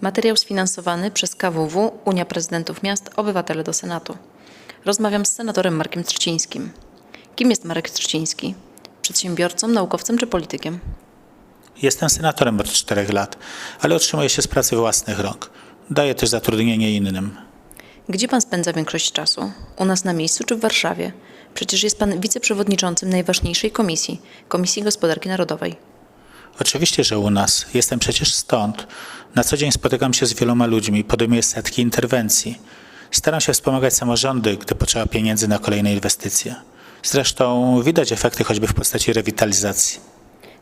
Materiał sfinansowany przez KWW Unia Prezydentów Miast Obywatele do Senatu. Rozmawiam z senatorem Markiem Trzcińskim. Kim jest Marek Trzciński? Przedsiębiorcą, naukowcem czy politykiem? Jestem senatorem od czterech lat, ale otrzymuję się z pracy własnych rąk. Daję też zatrudnienie innym. Gdzie pan spędza większość czasu? U nas na miejscu czy w Warszawie? Przecież jest pan wiceprzewodniczącym najważniejszej komisji, Komisji Gospodarki Narodowej. Oczywiście, że u nas. Jestem przecież stąd. Na co dzień spotykam się z wieloma ludźmi, podejmuję setki interwencji. Staram się wspomagać samorządy, gdy potrzeba pieniędzy na kolejne inwestycje. Zresztą widać efekty choćby w postaci rewitalizacji.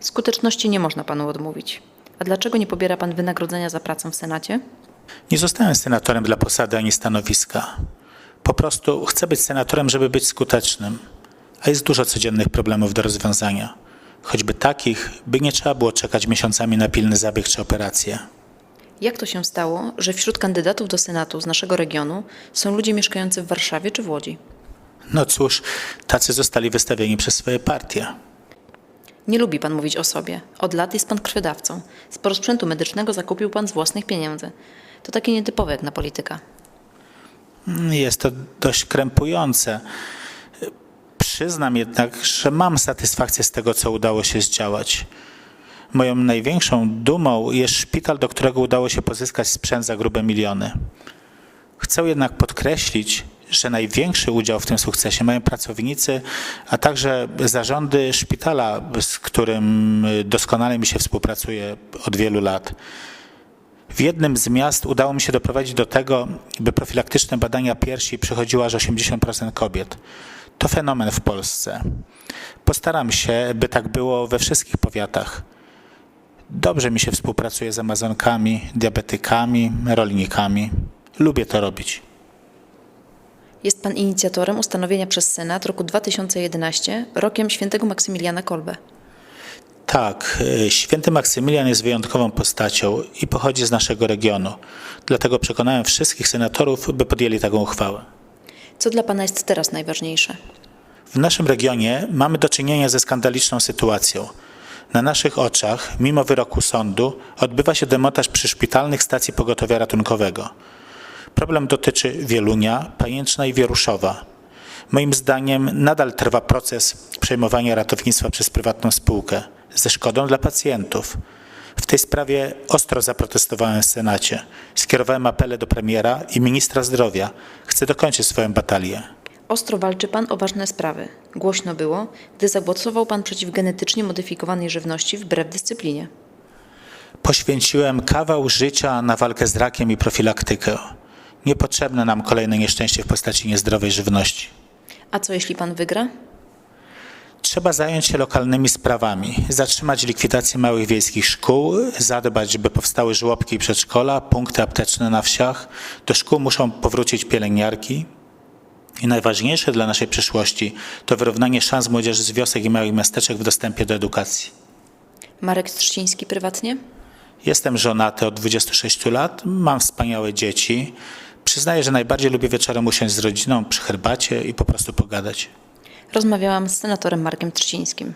Skuteczności nie można panu odmówić. A dlaczego nie pobiera pan wynagrodzenia za pracę w Senacie? Nie zostałem senatorem dla posady ani stanowiska. Po prostu chcę być senatorem, żeby być skutecznym. A jest dużo codziennych problemów do rozwiązania. Choćby takich, by nie trzeba było czekać miesiącami na pilny zabieg czy operację. Jak to się stało, że wśród kandydatów do Senatu z naszego regionu są ludzie mieszkający w Warszawie czy w Łodzi? No cóż, tacy zostali wystawieni przez swoje partie. Nie lubi pan mówić o sobie. Od lat jest pan krwiodawcą. Sporo sprzętu medycznego zakupił pan z własnych pieniędzy. To takie nietypowe jak na polityka. Jest to dość krępujące. Przyznam jednak, że mam satysfakcję z tego, co udało się zdziałać. Moją największą dumą jest szpital, do którego udało się pozyskać sprzęt za grube miliony. Chcę jednak podkreślić, że największy udział w tym sukcesie mają pracownicy, a także zarządy szpitala, z którym doskonale mi się współpracuje od wielu lat. W jednym z miast udało mi się doprowadzić do tego, by profilaktyczne badania piersi przechodziło aż 80% kobiet. To fenomen w Polsce. Postaram się, by tak było we wszystkich powiatach. Dobrze mi się współpracuje z Amazonkami, diabetykami, rolnikami. Lubię to robić. Jest pan inicjatorem ustanowienia przez Senat roku 2011 rokiem świętego Maksymiliana Kolbe. Tak, y, święty Maksymilian jest wyjątkową postacią i pochodzi z naszego regionu. Dlatego przekonałem wszystkich senatorów, by podjęli taką uchwałę. Co dla pana jest teraz najważniejsze? W naszym regionie mamy do czynienia ze skandaliczną sytuacją. Na naszych oczach, mimo wyroku sądu, odbywa się demontaż przyszpitalnych stacji pogotowia ratunkowego. Problem dotyczy Wielunia, Pajęczna i Wieruszowa. Moim zdaniem nadal trwa proces przejmowania ratownictwa przez prywatną spółkę ze szkodą dla pacjentów. W tej sprawie ostro zaprotestowałem w Senacie. Skierowałem apele do premiera i ministra zdrowia. Chcę dokończyć swoją batalię. Ostro walczy pan o ważne sprawy. Głośno było, gdy zagłosował pan przeciw genetycznie modyfikowanej żywności wbrew dyscyplinie. Poświęciłem kawał życia na walkę z rakiem i profilaktykę. Niepotrzebne nam kolejne nieszczęście w postaci niezdrowej żywności. A co jeśli pan wygra? Trzeba zająć się lokalnymi sprawami, zatrzymać likwidację małych wiejskich szkół, zadbać, by powstały żłobki i przedszkola, punkty apteczne na wsiach. Do szkół muszą powrócić pielęgniarki. I najważniejsze dla naszej przyszłości to wyrównanie szans młodzieży z wiosek i małych miasteczek w dostępie do edukacji. Marek Trzciński prywatnie? Jestem żonaty od 26 lat, mam wspaniałe dzieci. Przyznaję, że najbardziej lubię wieczorem usiąść z rodziną przy herbacie i po prostu pogadać. Rozmawiałam z senatorem Markiem Trzcińskim.